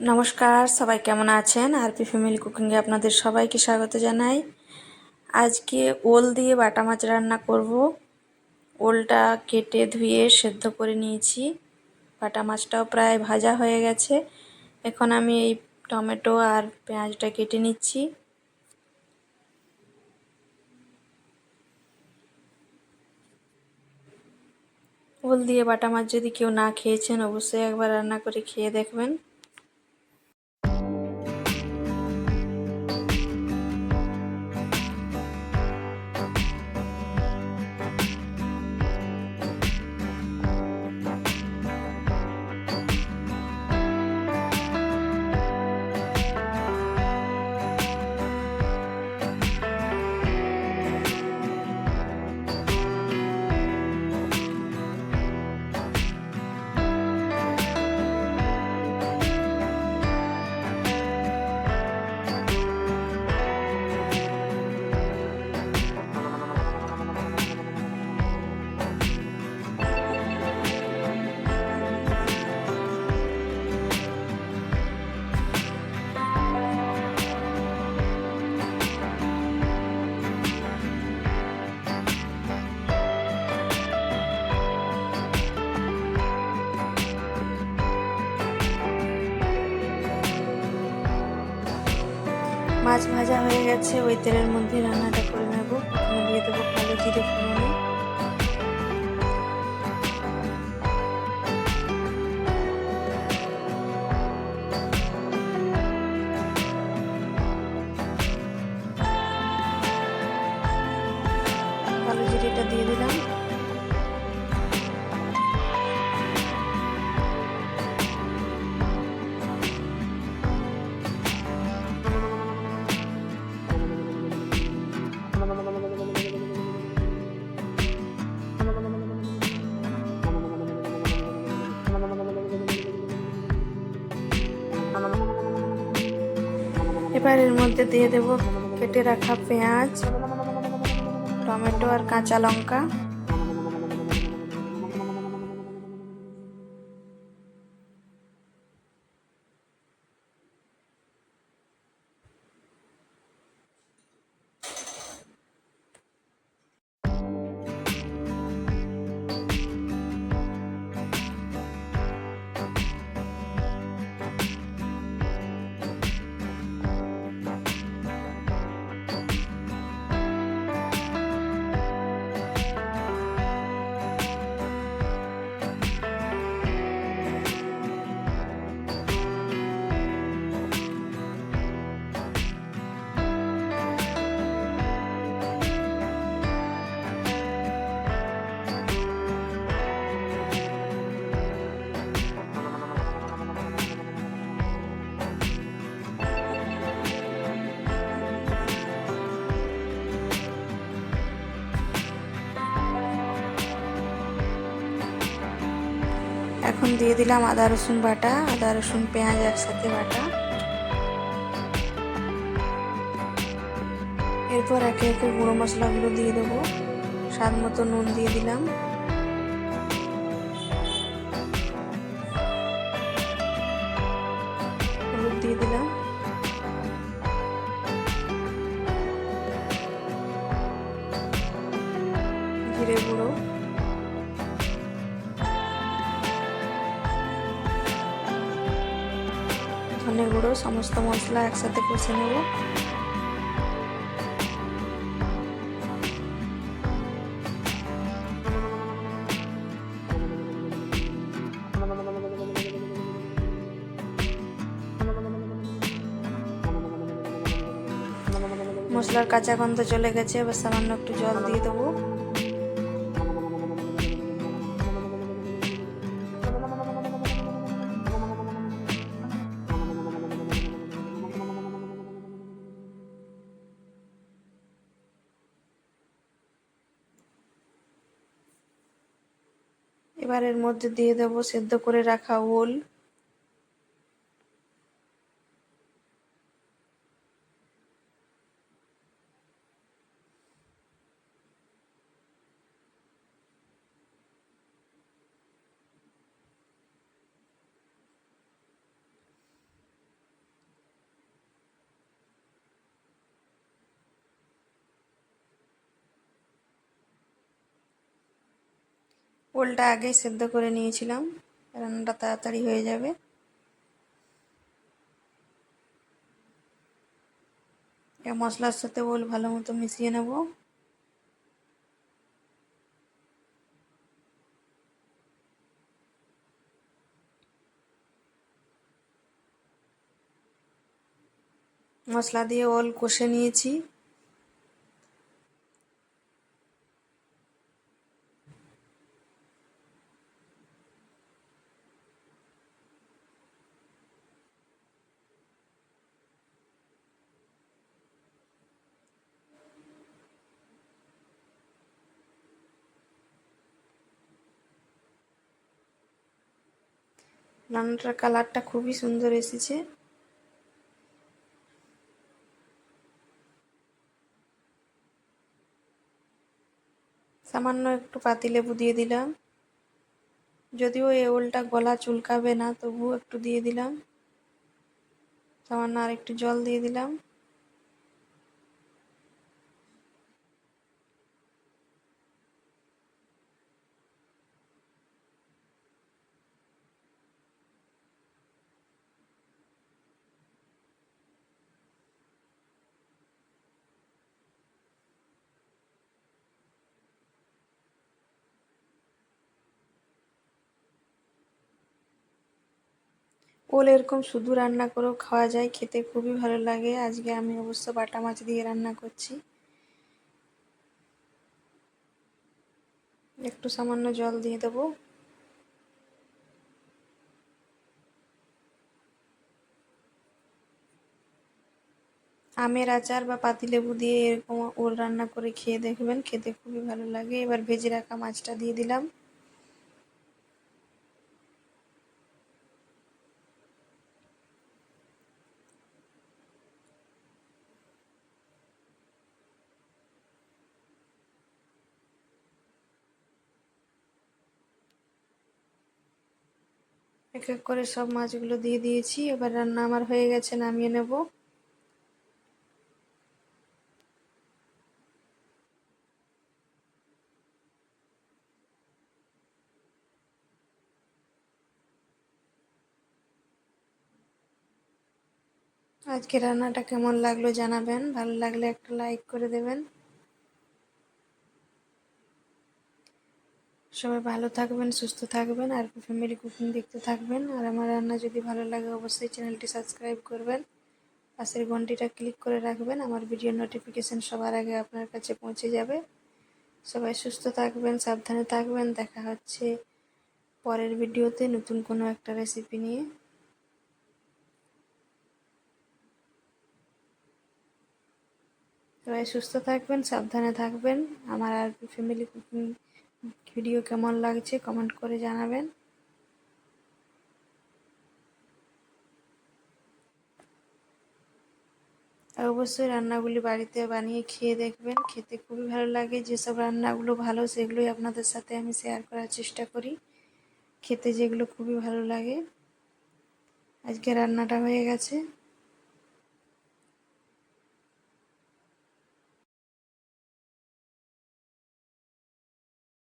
নমস্কার, সবাই কেমন আছেন? আরপি ফ্যামিলি কুকিংয়ে আপনাদের সবাইকে স্বাগত জানাই। আজকে ওল দিয়ে বাটা মাছ রান্না করব। ওলটা কেটে ধুয়ে সেদ্ধ করে নিয়েছি। বাটা মাছটাও প্রায় ভাজা হয়ে গেছে। এখন আমি এই টমেটো আর পেঁয়াজটা কেটে নিচ্ছি। ওল দিয়ে বাটা মাছ যদি কেউ না খেয়েছেন, অবশ্যই একবার রান্না করে খেয়ে দেখবেন। মাছ ভাজা হয়ে গেছে, ওই তেলের মধ্যে রান্নাটা করে নেব। দিয়ে দেবো কালো জিরে ফোড়নে। এবার এর মধ্যে দিয়ে দেব কেটে রাখা পেঁয়াজ টমেটো আর কাঁচা লঙ্কা। এখন দিয়ে দিলাম আদা, রসুন বাটা। আদা, রসুন, পেঁয়াজ একসাথে বাটা। এরপর একে একে গুঁড়ো মশলাগুলো দিয়ে দেবো। স্বাদ মতো নুন দিয়ে দিলাম। হলুদ দিয়ে দিলাম। জিরে গুঁড়ো। গুঁড়ো, সমস্ত মশলা একসাথে কষে নেব। মশলার কাঁচা গন্ধ চলে গেছে, এবার সামান্য একটু জল দিয়ে দেবো। এবার এর মধ্যে দিয়ে দেব সেদ্ধ করে রাখা ওল। ওলটা আগেই সেদ্ধ করে নিয়েছিলাম। রান্নাটা তাড়াতাড়ি হয়ে যাবে। মশলার সাথে ওল ভালো মতো মিশিয়ে নেব। মশলা দিয়ে ওল কষে নিয়েছি। রান্নাটার কালারটা খুবই সুন্দর এসেছে। সামান্য একটু পাতিলেবু দিয়ে দিলাম। যদিও এই ওলটা গলা চুলকাবে না তবু একটু দিয়ে দিলাম। সামান্য আর একটু জল দিয়ে দিলাম। ওল এরকম শুধু রান্না করেও খাওয়া যায়, খেতে খুবই ভালো লাগে। আজকে আমি অবশ্য বাটা মাছ দিয়ে রান্না করছি। একটু সামান্য জল দিয়ে দেবো। আমের আচার বা পাতিলেবু দিয়ে এরকম ওল রান্না করে খেয়ে দেখবেন, খেতে খুবই ভালো লাগে। এবার ভেজে রাখা মাছটা দিয়ে দিলাম। এক এক করে সব মাছগুলো দিয়ে দিয়েছি। এবার রান্না আমার হয়ে গেছে, নামিয়ে নেব। আজকে রান্নাটা কেমন লাগল জানাবেন। ভালো লাগলে একটা লাইক করে দেবেন। সবাই ভালো থাকবেন, সুস্থ থাকবেন আর ফ্যামিলি কুকিং দেখতে থাকবেন। আর আমার রান্না যদি ভালো লাগে অবশ্যই চ্যানেলটি সাবস্ক্রাইব করবেন। পাশের ঘন্টিটা ক্লিক করে রাখবেন, আমার ভিডিও নোটিফিকেশান সবার আগে আপনার কাছে পৌঁছে যাবে। সবাই সুস্থ থাকবেন, সাবধানে থাকবেন, দেখা হচ্ছে পরের ভিডিওতে নতুন কোনো একটা রেসিপি নিয়ে। সবাই সুস্থ থাকবেন, সাবধানে থাকবেন। আমার আর ফ্যামিলি কুকিং ভিডিও কেমন লাগছে কমেন্ট করে জানাবেন। অবশ্যই রান্নাগুলি বাড়িতে বানিয়ে খেয়ে দেখবেন, খেতে খুবই ভালো লাগে। যেসব রান্নাগুলো ভালো সেগুলোই আপনাদের সাথে আমি শেয়ার করার চেষ্টা করি। খেতে যেগুলো খুবই ভালো লাগে। আজকে রান্নাটা হয়ে গেছে।